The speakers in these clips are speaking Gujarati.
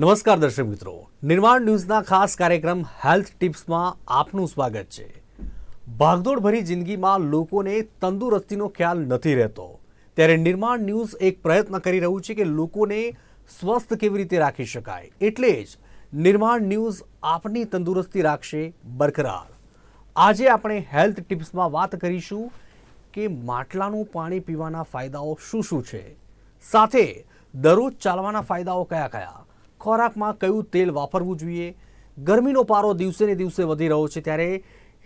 નમસ્કાર દર્શક મિત્રો. નિર્માણ ન્યૂઝના ખાસ કાર્યક્રમ હેલ્થ ટિપ્સમાં આપનું સ્વાગત છે. ભાગદોડ ભરી જિંદગીમાં લોકોને તંદુરસ્તીનો ખ્યાલ નથી રહેતો. ત્યારે નિર્માણ ન્યૂઝ એક પ્રયત્ન કરી રહ્યું છે કે લોકોને સ્વસ્થ કેવી રીતે રાખી શકાય. એટલે જ નિર્માણ ન્યૂઝ આપની તંદુરસ્તી રાખશે બરકરાર. આજે આપણે હેલ્થ ટિપ્સમાં વાત કરીશું કે માટલાનું પાણી પીવાના ફાયદાઓ શું શું છે. સાથે દરરોજ ચાલવાના ફાયદાઓ કયા કયા? ખોરાકમાં કયું તેલ વાપરવું જોઈએ? ગરમીનો પારો દિવસે ને દિવસે વધી રહ્યો છે ત્યારે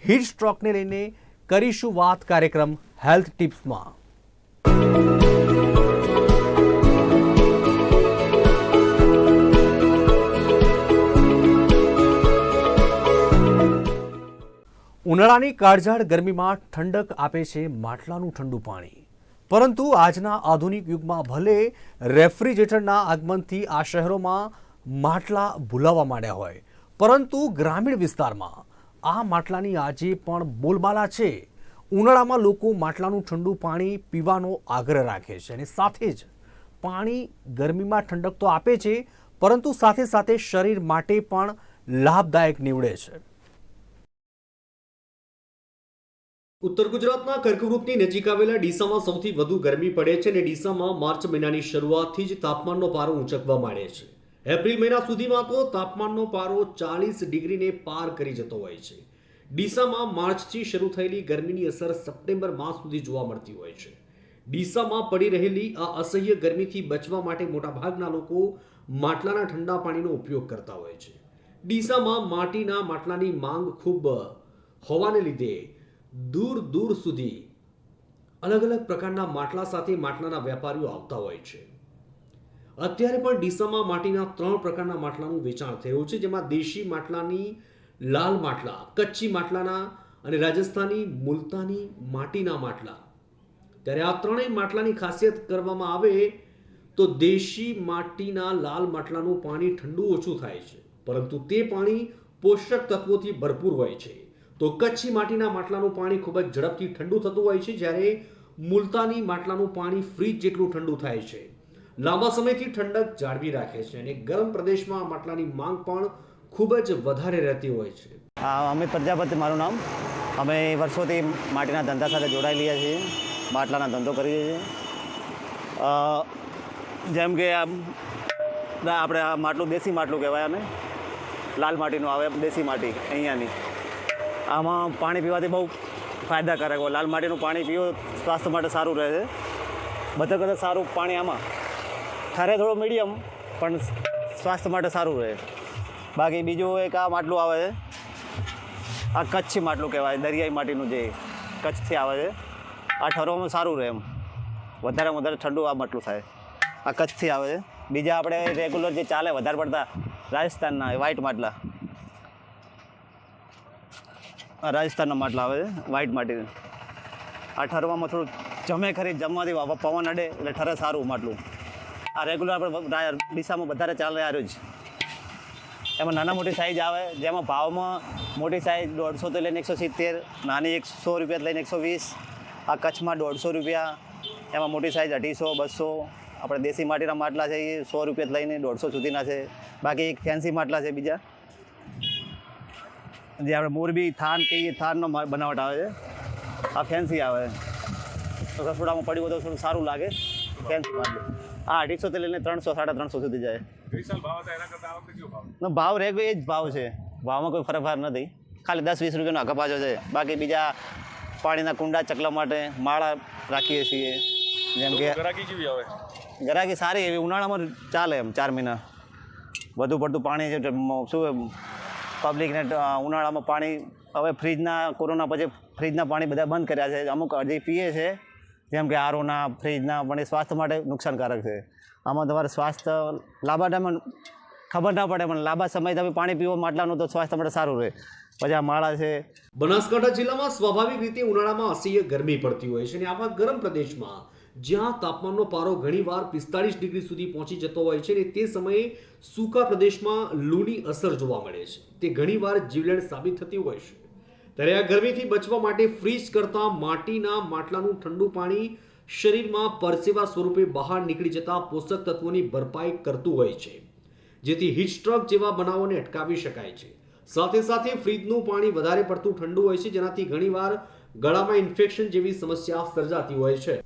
હીટ સ્ટ્રોકને લઈને કરીશું વાત કાર્યક્રમ હેલ્થ ટિપ્સમાં. ઉનાળાની કાળઝાળ ગરમીમાં ઠંડક આપે છે માટલાનું ઠંડુ પાણી. પરંતુ આજના આધુનિક યુગમાં ભલે રેફ્રિજરેટરના આગમનથી આ શહેરોમાં માટલા ભૂલાવા માંડ્યા હોય. પરંતુ ગ્રામીણ વિસ્તારમાં આ માટલાની આજે પણ બોલબાલા છે. ઉનાળામાં લોકો માટલાનું ઠંડુ પાણી પીવાનો આગ્રહ રાખે છે અને સાથે જ પાણી ગરમીમાં ઠંડક તો આપે છે, પરંતુ સાથે સાથે શરીર માટે પણ લાભદાયક નીવડે છે. ઉત્તર ગુજરાતના કર્કવૃતની નજીક આવેલા ડીસામાં સૌથી વધુ ગરમી પડે છે અને ડીસામાં માર્ચ મહિનાની શરૂઆતથી જ તાપમાનનો પારો ઊંચકવા માંડે છે. એપ્રિલ મહિના સુધીમાં તો તાપમાનનો પારો ચાલીસ ડિગ્રીને પાર કરી જતો હોય છે. ડીસામાં માર્ચથી શરૂ થયેલી ગરમીની અસર સપ્ટેમ્બર માસ સુધી જોવા મળતી હોય છે. ડીસામાં પડી રહેલી આ અસહ્ય ગરમીથી બચવા માટે મોટાભાગના લોકો માટલાના ઠંડા પાણીનો ઉપયોગ કરતા હોય છે. ડીસામાં માટીના માટલાની માંગ ખૂબ હોવાને લીધે દૂર દૂર સુધી અલગ અલગ પ્રકારના માટલા સાથે માટલાના વેપારીઓ આવતા હોય છે. અત્યારે પણ ડીસામાં માટીના ત્રણ પ્રકારના માટલાનું વેચાણ થયું છે, જેમાં દેશી માટલાની, લાલ માટલા, કચ્છી માટલાના અને રાજસ્થાની મુલતાની માટીના માટલા. ત્યારે આ ત્રણેય માટલાની ખાસિયત કરવામાં આવે તો દેશી માટીના લાલ માટલાનું પાણી ઠંડુ ઓછું થાય છે, પરંતુ તે પાણી પોષક તત્વોથી ભરપૂર હોય છે. તો કચ્છી માટીના માટલાનું પાણી ખૂબ જ ઝડપથી ઠંડુ થતું હોય છે, જ્યારે મુલતાની માટલાનું પાણી ફ્રીજ જેટલું ઠંડુ થાય છે. લાંબા સમયથી ઠંડક જાળવી રાખે છે અને ગરમ પ્રદેશમાં માટલાની માંગ પણ ખૂબ જ વધારે રહેતી હોય છે. હા અમિત પ્રજાપતિ, મારું નામ. અમે વર્ષોથી માટીના ધંધા સાથે જોડાયેલા છીએ, માટલાના ધંધો કરીએ છીએ. જેમ કે આપણે આ માટલું દેશી માટલું કહેવાય આને. લાલ માટીનું આવે, દેશી માટી, અહીંયાની. આમાં પાણી પીવાથી બહુ ફાયદાકારક હોય. લાલ માટીનું પાણી પીવો, સ્વાસ્થ્ય માટે સારું રહે છે. બધા કરતાં સારું પાણી આમાં. ઠરે થોડું મીડિયમ પણ સ્વાસ્થ્ય માટે સારું રહે. બાકી બીજું એક આ માટલું આવે છે. આ કચ્છી માટલું કહેવાય, દરિયાઈ માટીનું જે કચ્છથી આવે છે. આ ઠરવામાં સારું રહે એમ. વધારે વધારે ઠંડુ આ માટલું થાય. આ કચ્છથી આવે છે. બીજા આપણે રેગ્યુલર જે ચાલે વધારે પડતા, રાજસ્થાનના વ્હાઈટ માટલા. રાજસ્થાનના માટલા આવે છે વ્હાઈટ માટી આ ઠરવામાં થોડું જમે ખરી, જમવાથી પવન અડે, એટલે ઠરે સારું માટલું. આ રેગ્યુલર આપણે દિશામાં વધારે ચાલે આ છે એમાં નાના મોટી સાઈઝ આવે, જેમાં ભાવમાં મોટી સાઇઝ દોઢસોથી લઈને એકસો સિત્તેર, નાની એક સો રૂપિયા લઈને એકસો વીસ, આ કચ્છમાં દોઢસો રૂપિયા, એમાં મોટી સાઇઝ અઢીસો, બસો, આપણે દેશી માટીના માટલા છે એ સો રૂપિયા લઈને દોઢસો સુધીના છે. બાકી એક ફેન્સી માટલા છે બીજા. જે આપણે મોરબી થાન કહીએ, થાનનો બનાવટ આવે છે. આ ફેન્સી આવે. રસોડામાં પડ્યું તો થોડું સારું લાગે. ફેન્સી માટલું. આ અઢીસોથી લઈને ત્રણસો સાડા ત્રણસો સુધી જાય. વિશાલ ભાવ ના એ જ ભાવ છે. ભાવમાં કોઈ ફરક ફાર નથી. ખાલી દસ વીસ રૂપિયાનો અકપાજો છે. બાકી બીજા પાણીના કુંડા ચકલા માટે માળા રાખીએ છીએ. જેમ કે ગરાકી કેવી આવે? ગરાકી સારી એવી ઉનાળામાં ચાલે એમ ચાર મહિના. વધુ પડતું પાણી છે શું પબ્લિકને ઉનાળામાં પાણી હવે ફ્રીજના કોરોના પછી ફ્રીજના પાણી બધા બંધ કર્યા છે. અમુક હજી પીએ છે. જેમ કે આરોના ફ્રીજના પણ એ સ્વાસ્થ્ય માટે નુકસાનકારક છે. આમાં તમારે સ્વાસ્થ્ય લાંબા ટાઈમે ખબર ના પડે, પણ લાંબા સમય તમે પાણી પીવો માટલાનું તો સ્વાસ્થ્ય માટે સારું રહે. પછી આ માળા છે. બનાસકાંઠા જિલ્લામાં સ્વાભાવિક રીતે ઉનાળામાં અસહ્ય ગરમી પડતી હોય છે અને આવા ગરમ પ્રદેશમાં જ્યાં તાપમાનનો પારો ઘણીવાર પિસ્તાળીસ ડિગ્રી સુધી પહોંચી જતો હોય છે અને તે સમયે સૂકા પ્રદેશમાં લૂની અસર જોવા મળે છે. તે ઘણીવાર જીવલેણ સાબિત થતી હોય છે. ત્યારે આ ગરમીથી બચવા માટે ફ્રીજ કરતા માટીના માટલાનું ઠંડુ પાણી શરીરમાં પરસેવા સ્વરૂપે બહાર નીકળી જતા પોષક તત્વોની ભરપાઈ કરતું હોય છે, જેથી હીટસ્ટ્રોક જેવા બનાવોને અટકાવી શકાય છે. સાથે સાથે ફ્રીજનું પાણી વધારે પડતું ઠંડુ હોય છે, જેનાથી ઘણીવાર ગળામાં ઇન્ફેક્શન જેવી સમસ્યા સર્જાતી હોય છે.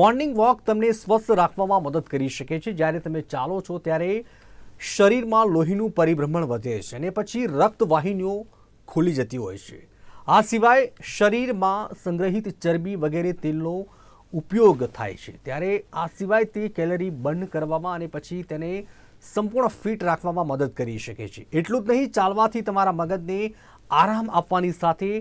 મોર્નિંગ વોક તમને સ્વસ્થ રાખવામાં મદદ કરી શકે છે. જ્યારે તમે ચાલો છો, ત્યારે શરીરમાં લોહીનું પરિભ્રમણ વધે છે અને પછી રક્તવાહિનીઓ ખુલી જતી હોય છે. આ સિવાય શરીરમાં સંગ્રહિત ચરબી વગેરે તેલનો ઉપયોગ થાય છે. ત્યારે આ સિવાય તે કેલરી બર્ન કરવામાં અને પછી તેને સંપૂર્ણ ફિટ રાખવામાં મદદ કરી શકે છે. એટલું જ નહીં, ચાલવાથી તમારા મગજને આરામ આપવાની સાથે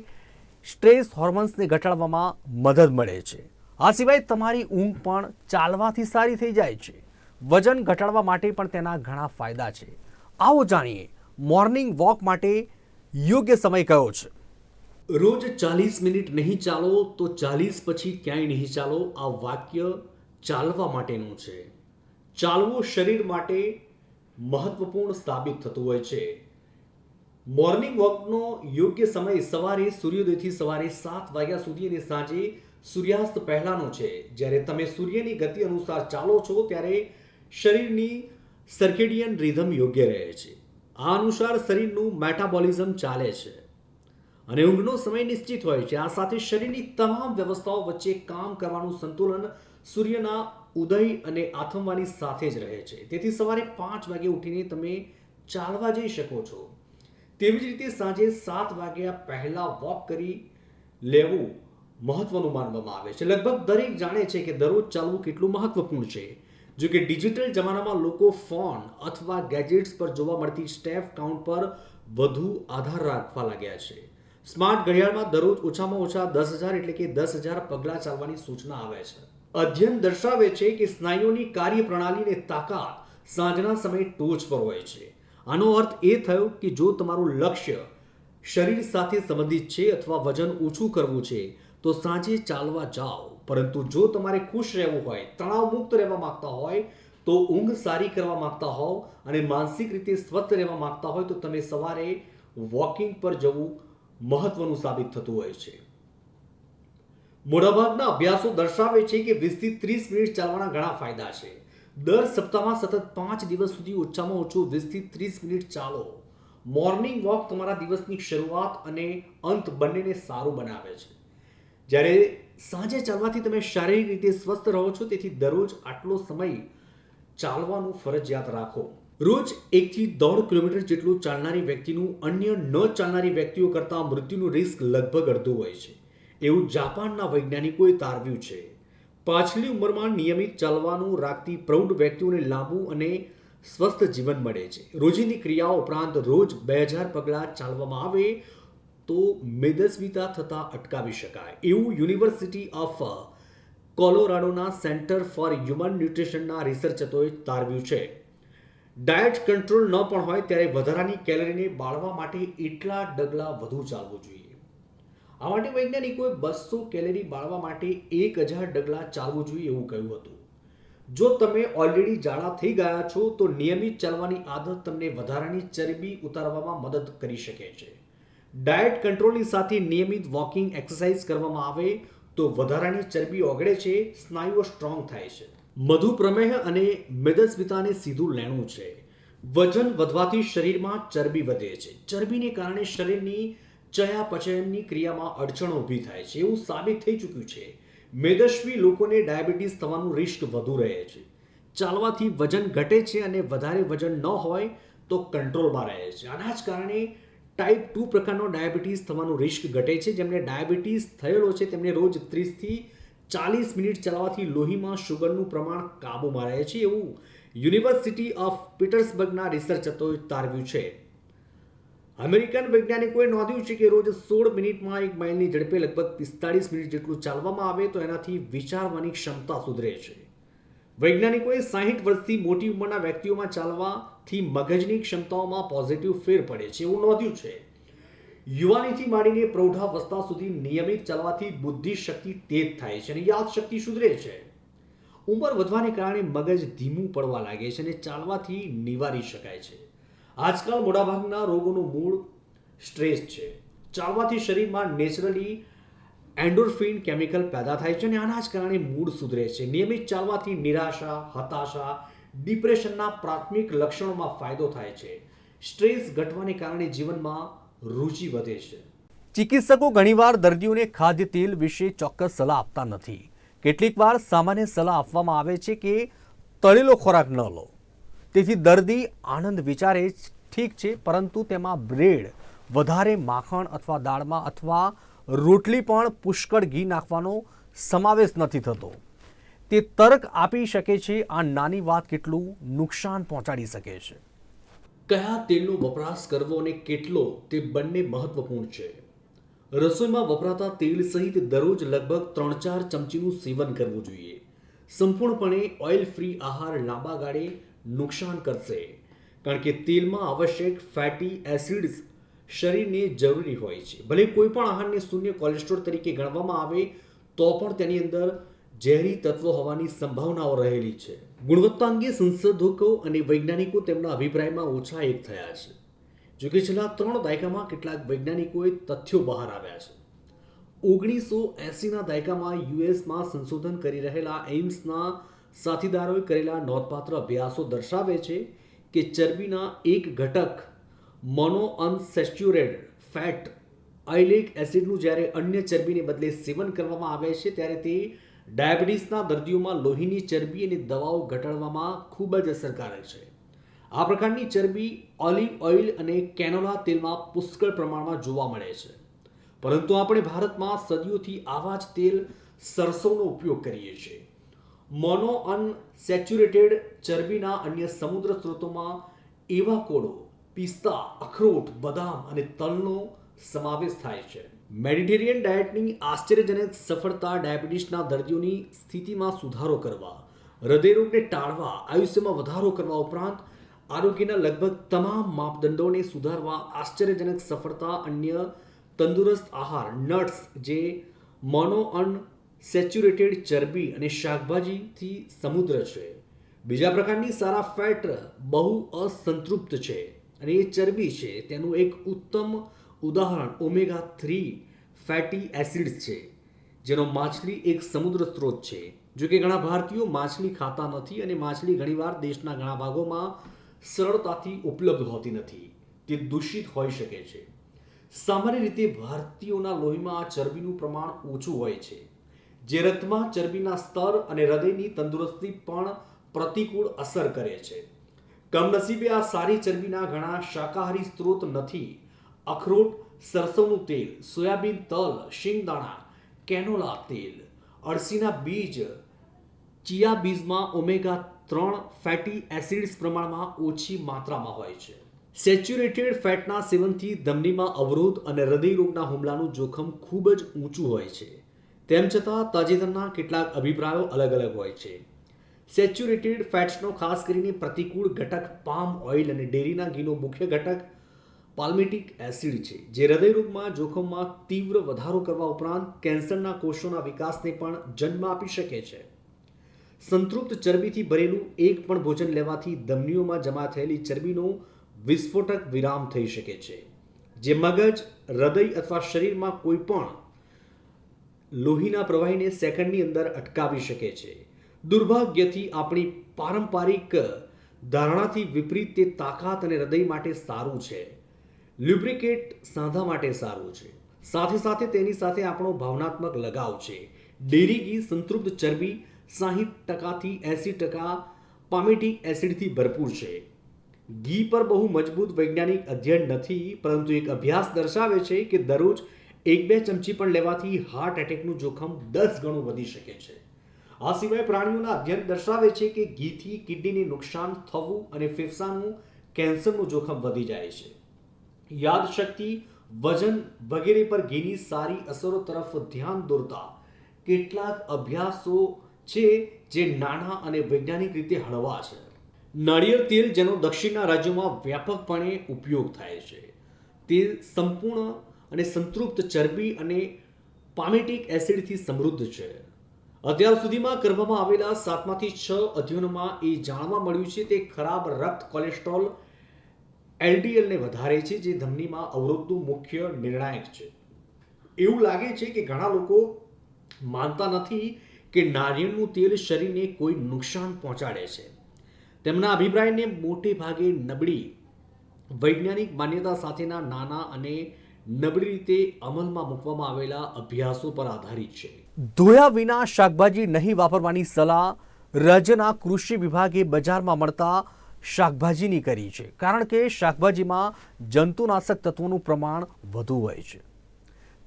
સ્ટ્રેસ હોર્મોન્સને ઘટાડવામાં મદદ મળે છે. આ સિવાય તમારી ઊંઘ પણ ચાલવાથી સારી થઈ જાય છે. વજન ઘટાડવા માટે પણ તેના ઘણા ફાયદા છે. આવો જાણીએ, મોર્નિંગ વોક માટે યોગ્ય સમય કયો છે? રોજ ચાલીસ મિનિટ નહીં ચાલો તો ચાલીસ પછી ક્યાંય નહીં ચાલો, આ વાક્ય ચાલવા માટેનું છે. ચાલવું શરીર માટે મહત્વપૂર્ણ સાબિત થતું હોય છે. મોર્નિંગ વોકનો યોગ્ય સમય સવારે સૂર્યોદયથી સવારે સાત વાગ્યા સુધી અને સાંજે સૂર્યાસ્ત પહેલાંનો છે. જ્યારે તમે સૂર્યની ગતિ અનુસાર ચાલો છો, ત્યારે શરીરની સર્કેડિયન રિધમ યોગ્ય રહે છે. આ અનુસાર શરીરનું મેટાબોલિઝમ ચાલે છે. અને ઊંઘનો સમય નિશ્ચિત હોય છે. આ સાથે શરીરની તમામ વ્યવસ્થાઓ વચ્ચે કામ કરવાનું સંતુલન સૂર્યના ઉદય અને આથમવાની સાથે જ રહે છે. તેથી સવારે પાંચ વાગે ઉઠીને તમે ચાલવા જઈ શકો છો. તેવી જ રીતે સાંજે સાત વાગ્યા પહેલાં વોક કરી લેવું મહત્વનું માનવામાં આવે છે. લગભગ દરેક જાણે છે કે દરરોજ ચાલવું કેટલું મહત્વપૂર્ણ છે. જો કે ડિજિટલ જમાનામાં લોકો ફોન અથવા ગેજેટ્સ પર જોવા મળતી સ્ટેપ કાઉન્ટ પર વધુ આધાર રાખવા લાગ્યા છે. સ્માર્ટ ઘડિયાળમાં દરરોજ ઓછામાં ઓછા દસ હજાર એટલે કે દસ હજાર પગલાં ચાલવાની સૂચના આવે છે. અધ્યયન દર્શાવે છે કે સ્નાયુઓની કાર્યપ્રણાલીને તાકાત સાંજના સમયે ટોચ પર હોય છે. આનો અર્થ એ થયો કે જો તમારું લક્ષ્ય શરીર સાથે સંબંધિત છે અથવા વજન ઓછું કરવું છે, તો સાંજે ચાલવા જાઓ. પરંતુ જો તમારે ખુશ રહેવું હોય તણાવ મુક્ત રહેવા માંગતા હોય, તો ઊંઘ સારી કરવા માંગતા હોવ અને માનસિક રીતે સ્વસ્થ રહેવા માંગતા હોય, તો તમે સવારે વોકિંગ પર જવું મહત્વનું સાબિત થતું હોય છે. મોટાભાગના અભ્યાસો દર્શાવે છે કે વીસથી ત્રીસ મિનિટ ચાલવાના ઘણા ફાયદા છે. દર સપ્તાહમાં સતત પાંચ દિવસ સુધી ઓછામાં ઓછું વીસથી ત્રીસ મિનિટ ચાલો. મોર્નિંગ વોક તમારા દિવસની શરૂઆત અને અંત બંનેને સારું બનાવે છે. જ્યારે સાંજે ચાલવાથી તમે શારીરિક રીતે સ્વસ્થ રહો છો, તેથી દરરોજ આટલો સમય ચાલવાનું ફરજિયાત રાખો. રોજ એકથી દોઢ કિલોમીટર જેટલું ચાલનારી વ્યક્તિનું અન્ય ન ચાલનારી વ્યક્તિઓ કરતાં મૃત્યુનું રિસ્ક લગભગ અડધું હોય છે. એવું જાપાનના વૈજ્ઞાનિકોએ તારવ્યું છે. પાછલી ઉંમરમાં નિયમિત ચાલવાનું રાખતી પ્રૌઢ વ્યક્તિઓને લાંબુ અને સ્વસ્થ જીવન મળે છે. રોજિંદી ક્રિયાઓ ઉપરાંત રોજ બે હજાર પગલાં ચાલવામાં આવે તો મેદસ્વીતા થતાં અટકાવી શકાય. એવું યુનિવર્સિટી ઓફ કોલોરાડોના સેન્ટર ફોર હ્યુમન ન્યુટ્રિશનના રિસર્ચરોએ તારવ્યું છે. ડાયટ કંટ્રોલ ન પણ હોય ત્યારે વધારાની કેલરીને બાળવા માટે એટલા ડગલા વધુ ચાલવું જોઈએ. આ માટે વૈજ્ઞાનિકોએ બસો કેલરી બાળવા માટે એક હજાર ડગલા ચાલવું જોઈએ એવું કહ્યું હતું. જો તમે ઓલરેડી જાડા થઈ ગયા છો, તો નિયમિત ચાલવાની આદત તમને વધારાની ચરબી ઉતારવામાં મદદ કરી શકે છે. ડાયટ કંટ્રોલની સાથે નિયમિત વોકિંગ એક્સરસાઇઝ કરવામાં આવે તો વધારાની ચરબી ઓગળે છે, સ્નાયુઓ સ્ટ્રોંગ થાય છે. મધુપ્રમેહ અને મેદસ્વિતાને સીધું લેણું છે. વજન વધવાથી શરીરમાં ચરબી વધે છે. ચરબીને કારણે શરીરની ચયાપચયની ક્રિયામાં અડચણો ઊભી થાય છે. એવું સાબિત થઈ ચૂક્યું છે. મેદસ્વી લોકોને ડાયાબિટીસ થવાનું રિસ્ક વધુ રહે છે. ચાલવાથી વજન ઘટે છે અને વધારે વજન ન હોય તો કંટ્રોલમાં રહે છે. આના જ કારણે ટાઈપ ટુ પ્રકારનો ડાયાબિટીસ થવાનું રિસ્ક ઘટે છે. જેમને ડાયાબિટીસ થયેલો છે, તેમને રોજ ત્રીસથી ચાલીસ મિનિટ ચાલવાથી લોહીમાં શુગરનું પ્રમાણ કાબૂમાં રહે છે એવું યુનિવર્સિટી ઓફ પીટર્સબર્ગના રિસર્ચરોએ તારવ્યું છે. અમેરિકન વૈજ્ઞાનિકોએ નોંધ્યું છે કે રોજ સોળ મિનિટમાં એક માઇલની ઝડપે લગભગ પિસ્તાળીસ મિનિટ જેટલું ચાલવામાં આવે તો એનાથી વિચારવાની ક્ષમતા સુધરે છે. વૈજ્ઞાનિકોએ સાહીઠ વર્ષથી મોટી ઉંમરના વ્યક્તિઓમાં ચાલવાથી મગજની ક્ષમતાઓમાં પોઝિટિવ ફેર પડે છે એવું નોંધ્યું છે. યુવાનીથી માંડીને પ્રૌઢાવસ્થા સુધી નિયમિત ચાલવાથી બુદ્ધિ શક્તિ તેજ થાય છે અને યાદશક્તિ સુધરે છે. ઉંમર વધવાને કારણે મગજ ધીમું પડવા લાગે છે અને ચાલવાથી નિવારી શકાય છે. આજકાલ મોટાભાગના રોગોનું મૂળ સ્ટ્રેસ છે. ચાલવાથી શરીરમાં નેચરલી એન્ડોર્ફિન કેમિકલ પેદા થાય છે અને આના જ કારણે મૂડ સુધરે છે. નિયમિત ચાલવાથી નિરાશા, હતાશા, ડિપ્રેશનના પ્રાથમિક લક્ષણોમાં ફાયદો થાય છે. સ્ટ્રેસ ઘટવાને કારણે જીવનમાં રુચિ વધે છે. ચિકિત્સકો ઘણીવાર દર્દીઓને ખાદ્ય તેલ વિશે ચોક્કસ સલાહ આપતા નથી. કેટલીકવાર સામાન્ય સલાહ આપવામાં આવે છે કે તળેલો ખોરાક ન લો. તેથી દર્દી આનંદ વિચારે ઠીક છે, પરંતુ તેમાં બ્રેડ, વધારે માખણ અથવા દાળમાં અથવા રોટલી પણ પુષ્કળ ઘી નાખવાનો સમાવેશ નથી થતો. તે તર્ક આપી શકે છે, આ નાની વાત કેટલું નુકસાન પહોંચાડી શકે છે. કયા તેલનો વપરાશ કરવો અને કેટલો તે બંને મહત્વપૂર્ણ છે. રસોઈમાં વપરાતા તેલ સહિત દરરોજ લગભગ ત્રણ ચાર ચમચીનું સેવન કરવું જોઈએ. સંપૂર્ણપણે ઓઇલ ફ્રી આહાર લાંબા ગાળે નુકસાન કરશે. કારણ કે તેલમાં આવશ્યક ફેટી એસિડ્સ શરીરને જરૂરી હોય છે. ભલે કોઈ પણ આહારને શૂન્ય કોલેસ્ટ્રોલ તરીકે ગણવામાં આવે, તો પણ તેની અંદર ઝેરી તત્વો હોવાની સંભાવનાઓ રહેલી છે. ગુણવત્તા અંગે સંશોધકો અને વૈજ્ઞાનિકો તેમના અભિપ્રાયમાં ઓછા એક થયા છે. જોકે છેલ્લા ત્રણ દાયકામાં કેટલાક વૈજ્ઞાનિકોએ તથ્યો બહાર આવ્યા છે. ઓગણીસો એંસીના દાયકામાં યુએસમાં સંશોધન કરી રહેલા એઇમ્સના સાથીદારોએ કરેલા નોંધપાત્ર અભ્યાસો દર્શાવે છે કે ચરબીના એક ઘટક મોનો અનસેચ્યુરેડ ફેટ આઇલેક એસિડનું જ્યારે અન્ય ચરબીને બદલે સેવન કરવામાં આવે છે, ત્યારે તે ડાયાબિટીસના દર્દીઓમાં લોહીની ચરબી અને દવાઓ ઘટાડવામાં ખૂબ જ અસરકારક છે. આ પ્રકારની ચરબી ઓલિવ ઓઇલ અને કેનોલા તેલમાં પુષ્કળ પ્રમાણમાં જોવા મળે છે. પરંતુ આપણે ભારતમાં સદીઓથી આવા જ તેલ સરસવનો ઉપયોગ કરીએ છીએ. મોનો અનસેચ્યુરેટેડ ચરબીના અન્ય સમુદ્ર સ્ત્રોતોમાં એવા કોળો, પિસ્તા, અખરોટ, બદામ અને તલનો સમાવેશ થાય છે. મેડિટેરિયન ડાયટની આશ્ચર્યજનક સફળતા ડાયાબિટીસના દર્દીઓની સ્થિતિમાં સુધારો કરવા, હૃદયરોગને ટાળવા, આયુષ્યમાં વધારો કરવા ઉપરાંત આરોગ્યના લગભગ તમામ માપદંડોને સુધારવા આશ્ચર્યજનક સફળતા, અન્ય તંદુરસ્ત આહાર, નટ્સ જે મોનો અનસેચ્યુરેટેડ ચરબી અને શાકભાજીથી સમુદ્ર છે. બીજા પ્રકારની સારા ફેટ બહુ અસંતૃપ્ત છે અને એ ચરબી છે. તેનું એક ઉત્તમ ઉદાહરણ ઓમેગા થ્રી ફેટી એસિડ્સ છે, જેનો માછલી એક સમુદ્ર સ્ત્રોત છે. જો કે ઘણા ભારતીયો માછલી ખાતા નથી અને માછલી ઘણીવાર દેશના ઘણા ભાગોમાં સરળતાથી ઉપલબ્ધ હોતી નથી. તે દૂષિત હોઈ શકે છે. સામાન્ય રીતે ભારતીયોના લોહીમાં આ ચરબીનું પ્રમાણ ઓછું હોય છે, જે રક્તમાં ચરબીના સ્તર અને હૃદયની તંદુરસ્તી પણ પ્રતિકૂળ અસર કરે છે. કમનસીબે આ સારી ચરબીના ઘણા શાકાહારી સ્ત્રોત નથી. અખરોટ સરસવનું તેલ, સોયાબીન તલ, શિંગદાણા, કેનોલા તેલ, અળસીના બીજ, ચિયા બીજમાં ઓમેગા ત્રણ ફેટી એસિડ્સ પ્રમાણમાં ઓછી માત્રામાં હોય છે. સેચ્યુરેટેડ ફેટના સેવનથી ધમનીમાં અવરોધ અને હૃદયરોગના હુમલાનું જોખમ ખૂબ જ ઊંચું હોય છે. તેમ છતાં, તાજેતરના કેટલાક અભિપ્રાયો અલગ અલગ હોય છે. સેચ્યુરેટેડ ફેટ્સનો ખાસ કરીને પ્રતિકૂળ ઘટક પામ ઓઇલ અને ડેરીના ઘીનો મુખ્ય ઘટક પાલ્મેટિક એસિડ છે, જે હૃદયરોગમાં જોખમમાં તીવ્ર વધારો કરવા ઉપરાંત કેન્સરના કોષોના વિકાસને પણ જન્મ આપી શકે છે. સંતૃપ્ત ચરબીથી ભરેલું એક પણ ભોજન લેવાથી ધમનીઓમાં જમા થયેલી ચરબીનો વિસ્ફોટક વિરામ થઈ શકે છે, જે મગજ, હૃદય અથવા શરીરમાં કોઈ પણ લોહીના પ્રવાહીને સેકન્ડની અંદર અટકાવી શકે છે. દુર્ભાગ્યથી આપણી પારંપરિક ધારણાથી વિપરીત તે તાકાત અને હૃદય માટે સારું છે. લ્યુબ્રિકેટ સાંધા માટે સારું છે. સાથે સાથે તેની સાથે આપણો ભાવનાત્મક લગાવ છે. ડેરી ઘી સંતૃપ્ત ચરબી સાહીઠ ટકાથી એંસી ટકા પામેટિક એસિડથી ભરપૂર છે. ઘી પર બહુ મજબૂત વૈજ્ઞાનિક અધ્યયન નથી, પરંતુ એક અભ્યાસ દર્શાવે છે કે દરરોજ એક બે ચમચી પણ લેવાથી હાર્ટ એટેકનું જોખમ દસ ગણું વધી શકે છે. આ સિવાય પ્રાણીઓના અધ્યયન દર્શાવે છે કે ઘીથી કિડનીને નુકસાન થવું અને ફેફસાનું કેન્સરનું જોખમ વધી જાય છે. યાદશક્તિ વજન વગેરે પર ઘીની સારી અસરો તરફ ધ્યાન દોરતા કેટલાક અભ્યાસો છે જે નાના અને વૈજ્ઞાનિક રીતે હળવા છે. નાળિયેર તેલ જેનો દક્ષિણના રાજ્યોમાં વ્યાપકપણે ઉપયોગ થાય છે. તે સંપૂર્ણ અને સંતૃપ્ત ચરબી અને પામેટિક એસિડથી સમૃદ્ધ છે. અત્યાર સુધીમાં કરવામાં આવેલા સાતમાંથી છ અધ્યયનોમાં એ જાણવા મળ્યું છે તે ખરાબ રક્ત કોલેસ્ટ્રોલ એલડીએલને વધારે છે, જે ધમનીમાં અવરોધનું મુખ્ય નિર્ણાયક છે. એવું લાગે છે કે ઘણા લોકો માનતા નથી કે નારિયેળનું તેલ શરીરને કોઈ નુકસાન પહોંચાડે છે. તેમના અભિપ્રાયને મોટે ભાગે નબળી વૈજ્ઞાનિક માન્યતા સાથેના નાના અને નબળી રીતે અમલમાં મૂકવામાં આવેલા અભ્યાસો પર આધારિત છે. ધોયા વિના શાકભાજી નહીં વાપરવાની સલાહ રાજ્યના કૃષિ વિભાગે બજારમાં મળતા શાકભાજીની કરી છે, કારણ કે શાકભાજીમાં જંતુનાશક તત્વોનું પ્રમાણ વધુ હોય છે.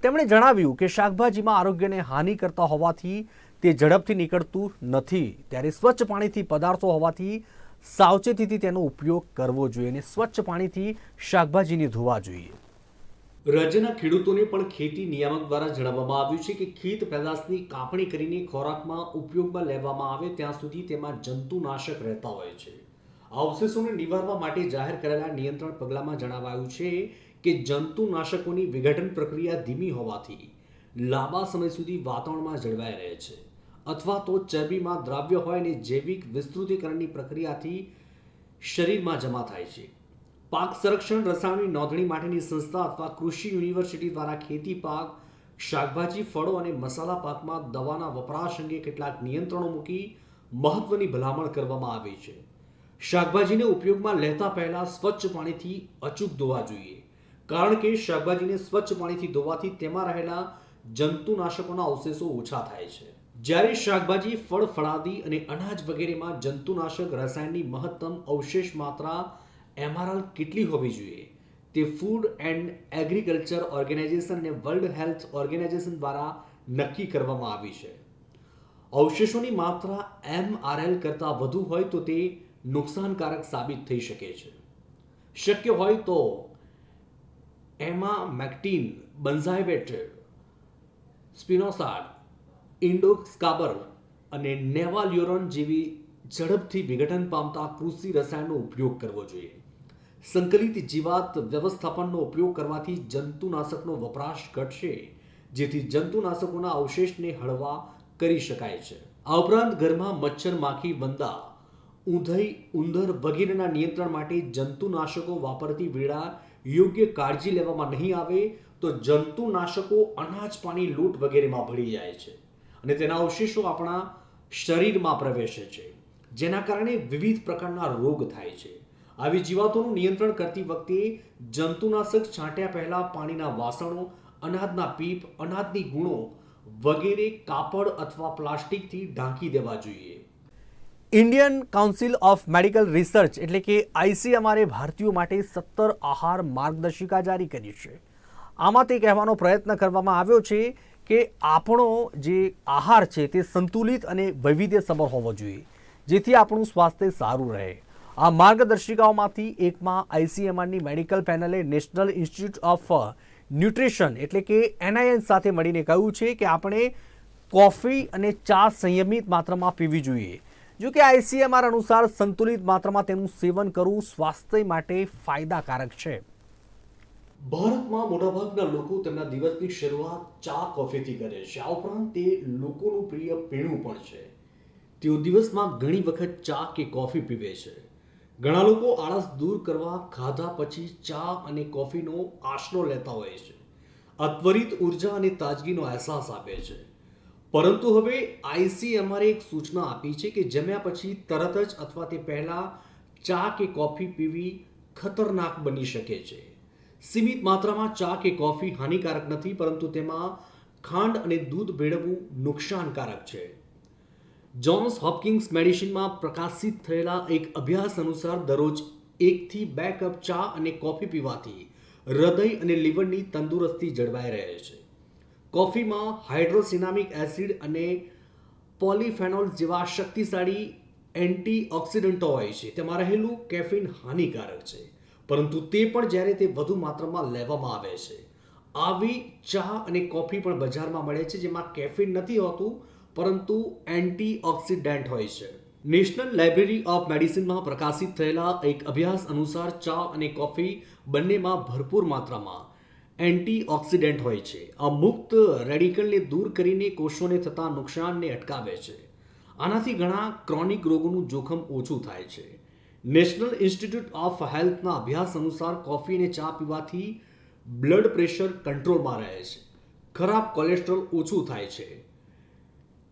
તેમણે જણાવ્યું કે શાકભાજીમાં આરોગ્યને હાનિ કરતા હોવાથી તે ઝડપથી નીકળતું નથી. ત્યારે સ્વચ્છ પાણીથી પદાર્થો હોવાથી સાવચેતીથી તેનો ઉપયોગ કરવો જોઈએ અને સ્વચ્છ પાણીથી શાકભાજીને ધોવા જોઈએ. રાજ્યના ખેડૂતોને પણ ખેતી નિયામક દ્વારા જણાવવામાં આવ્યું છે કે ખેત પેદાશની કાપણી કરીને ખોરાકમાં ઉપયોગમાં લેવામાં આવે ત્યાં સુધી તેમાં જંતુનાશક રહેતા હોય છે. અવશેષોને નિવારવા માટે જાહેર કરેલા નિયંત્રણ પગલામાં જણાવાયું છે કે જંતુનાશકોની વિઘટન પ્રક્રિયા ધીમી હોવાથી લાંબા સમય સુધી વાતાવરણમાં જળવાઈ રહે છે. અથવા તો ચરબીમાં દ્રાવ્ય હોય અને જૈવિક વિસ્તૃતીકરણની પ્રક્રિયાથી શરીરમાં જમા થાય છે. પાક સંરક્ષણ રસાયણની નોંધણી માટેની સંસ્થા અથવા કૃષિ યુનિવર્સિટી દ્વારા ખેતી પાક, શાકભાજી, ફળો અને મસાલા પાકમાં દવાના વપરાશ અંગે કેટલાક નિયંત્રણો મૂકી મહત્વની ભલામણ કરવામાં આવી છે. શાકભાજીને ઉપયોગમાં લેતા પહેલાં સ્વચ્છ પાણીથી અચૂક ધોવા જોઈએ. કારણ કે શાકભાજીને સ્વચ્છ પાણીથી ધોવાથી તેમાં રહેલા જંતુનાશકોના અવશેષો ઓછા થાય છે. જ્યારે શાકભાજી ફળ ફળાદી અને અનાજ વગેરેમાં જંતુનાશક રસાયણની મહત્તમ અવશેષ માત્રા એમઆરએલ કેટલી હોવી જોઈએ? તે ફૂડ એન્ડ એગ્રીકલ્ચર ઓર્ગેનાઇઝેશન અને વર્લ્ડ હેલ્થ ઓર્ગેનાઇઝેશન દ્વારા નક્કી કરવામાં આવી છે. અવશેષોની માત્રા એમઆરએલ કરતાં વધુ હોય તો તે નુકસાનકારક સાબિત થઈ શકે છે. શક્ય હોય તો એમાં મેક્ટીન બંઝાઇવેટ સ્પિનોસાડ ઇન્ડોસ્કાબર અને નેવાલ્યુરોન જેવી ઝડપથી વિઘટન પામતા કૃષિ રસાયણનો ઉપયોગ કરવો જોઈએ. સંકલિત જીવાત વ્યવસ્થાપનનો ઉપયોગ કરવાથી જંતુનાશકનો વપરાશ ઘટશે, જેથી જંતુનાશકોના અવશેષને હળવા કરી શકાય છે. આ ઉપરાંત ઘરમાં મચ્છર માખી વંદા ઊંધઈ ઉંદર વગેરેના નિયંત્રણ માટે જંતુનાશકો વાપરતી વેળા યોગ્ય કાળજી લેવામાં નહીં આવે તો જંતુનાશકો અનાજ પાણી લૂંટ વગેરેમાં ભળી જાય છે અને તેના અવશેષો આપણા શરીરમાં પ્રવેશે છે, જેના કારણે વિવિધ પ્રકારના રોગ થાય છે. આવી જીવાતોનું નિયંત્રણ કરતી વખતે જંતુનાશક છાંટ્યા પહેલાં પાણીના વાસણો, અનાજના પીપ, અનાજની ગુણો વગેરે કાપડ અથવા પ્લાસ્ટિકથી ઢાંકી દેવા જોઈએ. Indian council of medical research એટલે કે આઈસીએમઆરે ભારતીયો માટે સત્તર આહાર માર્ગદર્શિકા જારી કરી છે. આમાં તે કહેવાનો પ્રયત્ન કરવામાં આવ્યો છે કે આપણો જે આહાર છે તે સંતુલિત અને વૈવિધ્યસભર હોવો જોઈએ, જેથી આપણું સ્વાસ્થ્ય સારું રહે. આ માર્ગદર્શિકાઓમાંથી એકમાં આઈસીએમઆરની મેડિકલ પેનલે નેશનલ ઇન્સ્ટિટ્યૂટ ઓફ ન્યુટ્રિશન એટલે કે એનઆઈએન સાથે મળીને કહ્યું છે કે આપણે કોફી અને ચા સંયમિત માત્રામાં પીવી જોઈએ. જો કે આઈસીએમઆર અનુસાર સંતુલિત માત્રામાં તેનું સેવન કરવું સ્વાસ્થ્ય માટે ફાયદાકારક છે. ભારતમાં મોટાભાગના લોકો તેમના દિવસની શરૂઆત ચા કોફીથી કરે છે. આ ઉપરાંત તે લોકોનું પ્રિય પીણું પણ છે. તેઓ દિવસમાં ઘણી વખત ચા કે કોફી પીવે છે. ઘણા લોકો આળસ દૂર કરવા ખાધા પછી ચા અને કોફીનો આશરો લેતા હોય છે. આ ત્વરિત ઊર્જા અને તાજગીનો અહેસાસ આપે છે. પરંતુ હવે આઈસીએમઆરે એક સૂચના આપી છે કે જમ્યા પછી તરત જ અથવા તે પહેલાં ચા કે કોફી પીવી ખતરનાક બની શકે છે. સીમિત માત્રામાં ચા કે કોફી હાનિકારક નથી, પરંતુ તેમાં ખાંડ અને દૂધ ભેળવવું નુકસાનકારક છે. જોન્સ હોપકિન્સ મેડિસિનમાં પ્રકાશિત થયેલા એક અભ્યાસ અનુસાર દરરોજ એકથી બે કપ ચા અને કોફી પીવાથી હૃદય અને લીવરની તંદુરસ્તી જળવાઈ રહે છે. કોફીમાં હાઇડ્રોસિનામિક એસિડ અને પોલિફેનોલ જેવા શક્તિશાળી એન્ટીઓક્સિડન્ટો હોય છે. તેમાં રહેલું કેફીન હાનિકારક છે. પરંતુ તે પણ જ્યારે તે વધુ માત્રામાં લેવામાં આવે છે. આવી ચા અને કોફી પણ બજારમાં મળે છે, જેમાં કેફીન નથી હોતું, પરંતુ એન્ટીઓક્સિડન્ટ હોય છે. નેશનલ લાઇબ્રેરી ઓફ મેડિસિનમાં પ્રકાશિત થયેલા એક અભ્યાસ અનુસાર ચા અને કોફી બંનેમાં ભરપૂર માત્રામાં એન્ટીઓક્સિડન્ટ હોય છે. આ મુક્ત રેડિકલને દૂર કરીને કોષોને થતા નુકસાનને અટકાવે છે. આનાથી ઘણા ક્રોનિક રોગોનું જોખમ ઓછું થાય છે. નેશનલ ઇન્સ્ટિટ્યૂટ ઓફ હેલ્થના અભ્યાસ અનુસાર કોફી અને ચા પીવાથી બ્લડ પ્રેશર કંટ્રોલમાં રહે છે. ખરાબ કોલેસ્ટ્રોલ ઓછું થાય છે.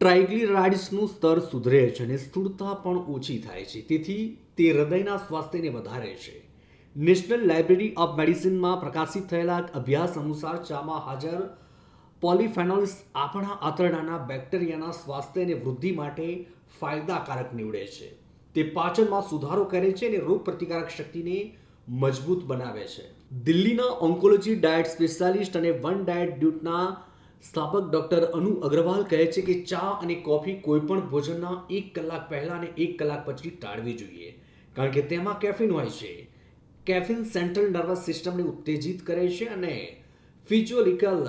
ટ્રાઇગ્લિરાઇડ્સનું સ્તર સુધરે છે અને સ્થૂળતા પણ ઓછી થાય છે. તેથી તે હૃદયના સ્વાસ્થ્યને વધારે છે. નેશનલ લાઇબ્રેરી ઓફ મેડિસિનમાં પ્રકાશિત થયેલા અભ્યાસ અનુસાર ચામાં હાજર પોલિફેનોલ્સ આપણા આંતરડાના બેક્ટેરિયાના સ્વાસ્થ્ય અને વૃદ્ધિ માટે ફાયદાકારક નીવડે છે. તે પાચનમાં સુધારો કરે છે અને રોગ પ્રતિકારક શક્તિને મજબૂત બનાવે છે. દિલ્હીના ઓન્કોલોજી ડાયટ સ્પેશિયાલિસ્ટ અને વન ડાયટ ડ્યુટના સ્થાપક ડોક્ટર અનુ અગ્રવાલ કહે છે કે ચા અને કોફી કોઈપણ ભોજનના એક કલાક પહેલાં અને એક કલાક પછી ટાળવી જોઈએ, કારણ કે તેમાં કેફીન હોય છે. કેફીન સેન્ટ્રલ નર્વસ સિસ્ટમને ઉત્તેજિત કરે છે અને ફિઝિયોલિકલ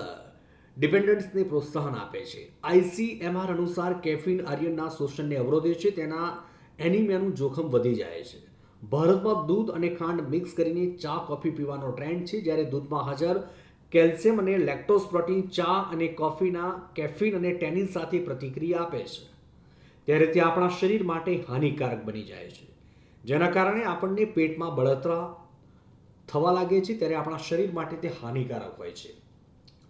ડિપેન્ડન્સને પ્રોત્સાહન આપે છે. આઈસીએમઆર અનુસાર કેફિન આર્યનના શોષણને અવરોધે છે, તેના એનિમિયાનું જોખમ વધી જાય છે. ભારતમાં દૂધ અને ખાંડ મિક્સ કરીને ચા, કોફી પીવાનો ટ્રેન્ડ છે, જ્યારે દૂધમાં હાજર કેલ્શિયમ અને લેક્ટોઝ પ્રોટીન, ચા અને કોફીના કેફિન અને ટેનિન સાથે પ્રતિક્રિયા આપે છે. ત્યારે તે આપણા શરીર માટે હાનિકારક બની જાય છે. જેના કારણે આપણને પેટમાં બળતરા થવા લાગે છે ત્યારે આપણા શરીર માટે તે હાનિકારક હોય છે.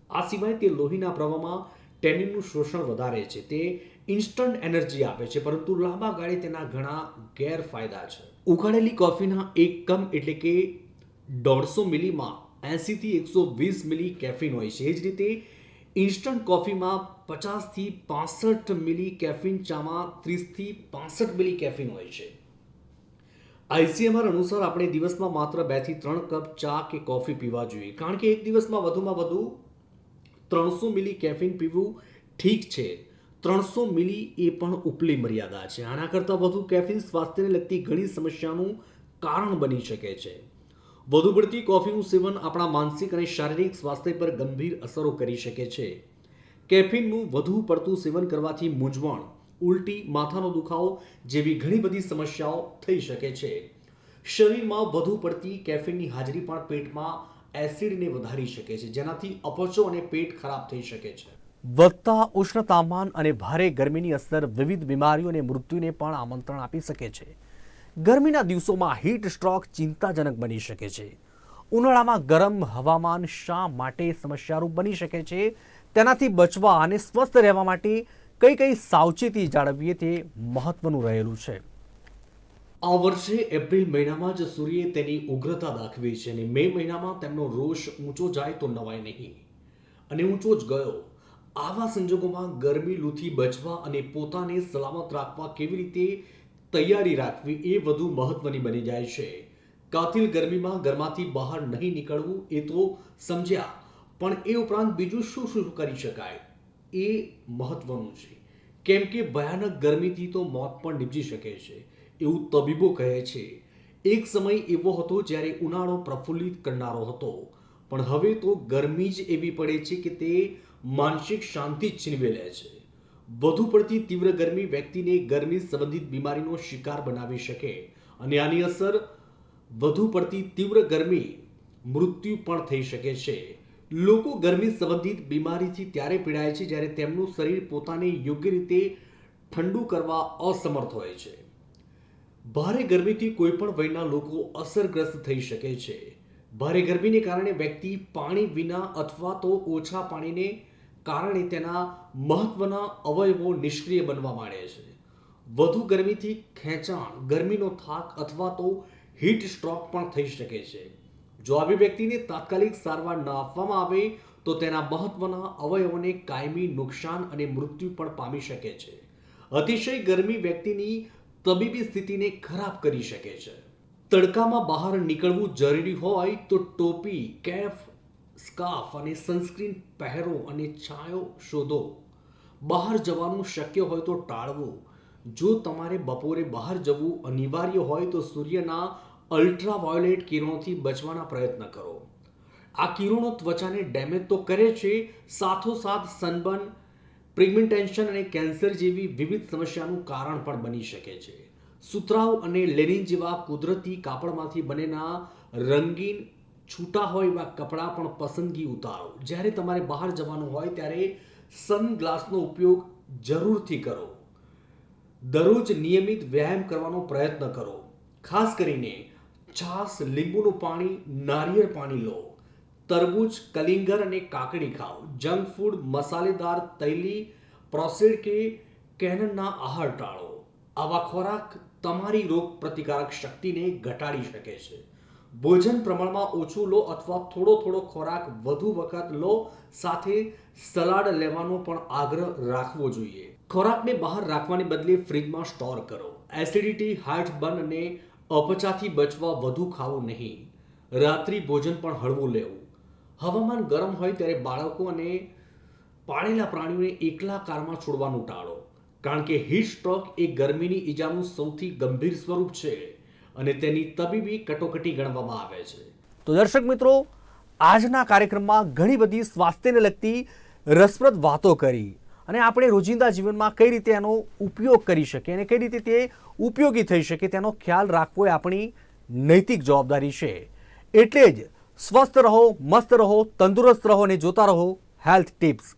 આ સિવાય તે લોહીના પ્રવાહમાં ટેનિનનું શોષણ વધારે છે. તે ઇન્સ્ટન્ટ એનર્જી આપે છે, પરંતુ લાંબા ગાળે તેના ઘણા ગેરફાયદા છે. ઉકાળેલી કોફીના એક કમ એટલે કે દોઢસો મિલીમાં એંસીથી એકસો વીસ મિલી કેફીન હોય છે. એ જ રીતે ઇન્સ્ટન્ટ કોફીમાં પચાસથી પાસઠ મિલી કેફીન, ચામાં ત્રીસથી પાસઠ મિલી કેફીન હોય છે. આઈસીએમઆર અનુસાર આપણે દિવસમાં માત્ર બેથી ત્રણ કપ ચા કે કોફી પીવા જોઈએ. કારણ કે એક દિવસમાં વધુમાં વધુ ત્રણસો મિલી કેફીન પીવું ઠીક છે. ત્રણસો મિલી એ પણ ઉપલી મર્યાદા છે. આના કરતાં વધુ કેફીન સ્વાસ્થ્યને લગતી ઘણી સમસ્યાનું કારણ બની શકે છે. વધુ પડતી કોફીનું સેવન આપણા માનસિક અને શારીરિક સ્વાસ્થ્ય પર ગંભીર અસરો કરી શકે છે. કેફીનનું વધુ પડતું સેવન કરવાથી મૂંઝવણ ઉલટી માથાનો દુખાવો જેવી ઘણી બધી સમસ્યાઓ થઈ શકે છે. શરીરમાં વધુ પડતી કેફીનની હાજરી પણ પેટમાં એસિડને વધારી શકે છે, જેનાથી અપચો અને પેટ ખરાબ થઈ શકે છે. વધતા ઉષ્ણ તાપમાન અને ભારે ગરમીની અસર વિવિધ બીમારીઓ અને મૃત્યુને પણ આમંત્રણ આપી શકે છે. ગરમીના દિવસોમાં હીટ સ્ટ્રોક ચિંતાજનક બની શકે છે. ઉનાળામાં ગરમ હવામાન શા માટે સમસ્યારૂપ બની શકે છે? તેનાથી બચવા અને સ્વસ્થ રહેવા માટે કઈ કઈ સાવચેતી જાળવીએ તે મહત્વનું રહેલું છે. આ વર્ષે એપ્રિલ મહિનામાં જ સૂર્યે તેની ઉગ્રતા દાખવી છે અને મે મહિનામાં તેમનો રોષ ઊંચો જાય તો નવાય નહીં. અને ઊંચો જ ગયો. આવા સંજોગોમાં ગરમી લૂથી બચવા અને પોતાને સલામત રાખવા કેવી રીતે તૈયારી રાખવી એ વધુ મહત્વની બની જાય છે. કાતિલ ગરમીમાં ઘરમાંથી બહાર નહીં નીકળવું એ તો સમજ્યા. પણ એ ઉપરાંત બીજું શું શું કરી શકાય? એ મહત્વનું છે. કેમ કે ભયાનક ગરમીથી તો મોત પણ નીપજી શકે છે, એવું તબીબો કહે છે. એક સમય એવો હતો જ્યારે ઉનાળો પ્રફુલ્લિત કરનારો હતો, પણ હવે તો ગરમી જ એવી પડે છે કે તે માનસિક શાંતિ છીનવી લે છે. વધુ પડતી તીવ્ર ગરમી વ્યક્તિને ગરમી સંબંધિત બીમારીનો શિકાર બનાવી શકે અને આની અસર વધુ પડતી તીવ્ર ગરમી મૃત્યુ પણ થઈ શકે છે. લોકો ગરમી સંબંધિત બીમારીથી ત્યારે પીડાય છે જ્યારે તેમનું શરીર પોતાને યોગ્ય રીતે ઠંડુ કરવા અસમર્થ હોય છે. ભારે ગરમીથી કોઈ પણ વયના લોકો અસરગ્રસ્ત થઈ શકે છે. ભારે ગરમીને કારણે વ્યક્તિ પાણી વિના અથવા તો ઓછા પાણીને કારણે તેના મહત્વના અવયવો નિષ્ક્રિય બનવા માંડે છે. વધુ ગરમીથી ખેંચાણ, ગરમીનો થાક અથવા તો હીટ સ્ટ્રોક પણ થઈ શકે છે. જો આવી વ્યક્તિને તાત્કાલિક સારવાર ન આપવામાં આવે, તો તેના મહત્વના અવયવોને કાયમી નુકસાન અને મૃત્યુ પણ પામી શકે છે. અતિશય ગરમી વ્યક્તિની તબીબી સ્થિતિને ખરાબ કરી શકે છે. તડકામાં બહાર નીકળવું જરૂરી હોય તો ટોપી, કેફ, સ્કાર્ફ અને સનસ્ક્રીન પહેરો અને છાંયો શોધો. બહાર જવાનું શક્ય હોય તો ટાળવું. જો તમારે બપોરે બહાર જવું અનિવાર્ય હોય તો સૂર્યના અલ્ટ્રાવાયોલેટ કિરણોથી બચવાના પ્રયત્ન કરો. આ કિરણો ત્વચાને ડેમેજ તો કરે છે, સાથોસાથ સનબર્ન પ્રિગમેન્ટેશન અને કેન્સર જેવી વિવિધ સમસ્યાનું કારણ પણ બની શકે છે. સુતરાઉ અને લેનિન જેવા કુદરતી કાપડમાંથી બનેલા રંગીન, છૂટા હોય એવા કપડાં પણ પસંદગી ઉતારો. જ્યારે તમારે બહાર જવાનું હોય ત્યારે સનગ્લાસનો ઉપયોગ જરૂરથી કરો. દરરોજ નિયમિત વ્યાયામ કરવાનો પ્રયત્ન કરો. ખાસ કરીને છાશ લીંબુનું પાણી, નારિયેળ પાણી લો. તરબૂચ, કલિંગર અને કાકડી ખાઓ. જંક ફૂડ, મસાલેદાર, તૈલી, પ્રોસેડ કે કેનનના આહાર ટાળો. આવા ખોરાક તમારી રોગ પ્રતિકારક શક્તિને ઘટાડી શકે છે. ભોજન પ્રમાણમાં ઓછું લો અથવા થોડો થોડો ખોરાક વધુ વખત લો. સાથે સલાડ લેવાનો પણ આગ્રહ રાખવો જોઈએ. ખોરાકને બહાર રાખવાને બદલે ફ્રીજમાં સ્ટોર કરો. એસિડિટી, હાર્ટ બર્ન અને અપચાથી બચવા વધુ ખાવું નહીં. રાત્રિ ભોજન પણ હળવું લેવું. હવામાન ગરમ હોય ત્યારે બાળકો અને પાળેલા પ્રાણીઓને એકલા કારમાં છોડવાનું ટાળો. કારણ કે હીટ સ્ટ્રોક એ ગરમીની ઈજાનું સૌથી ગંભીર સ્વરૂપ છે અને તેની તબીબી કટોકટી ગણવામાં આવે છે. તો દર્શક મિત્રો, આજના કાર્યક્રમમાં ઘણી બધી સ્વાસ્થ્યને લગતી રસપ્રદ વાતો કરી. અને આપણે રોજિંદા જીવનમાં કઈ રીતે એનો ઉપયોગ કરી શકીએ અને કઈ રીતે તે ઉપયોગી થઈ શકે તેનો ખ્યાલ રાખવો એ આપણી નૈતિક જવાબદારી છે. એટલે જ સ્વસ્થ રહો, મસ્ત રહો, તંદુરસ્ત રહો અને જોતા રહો હેલ્થ ટિપ્સ.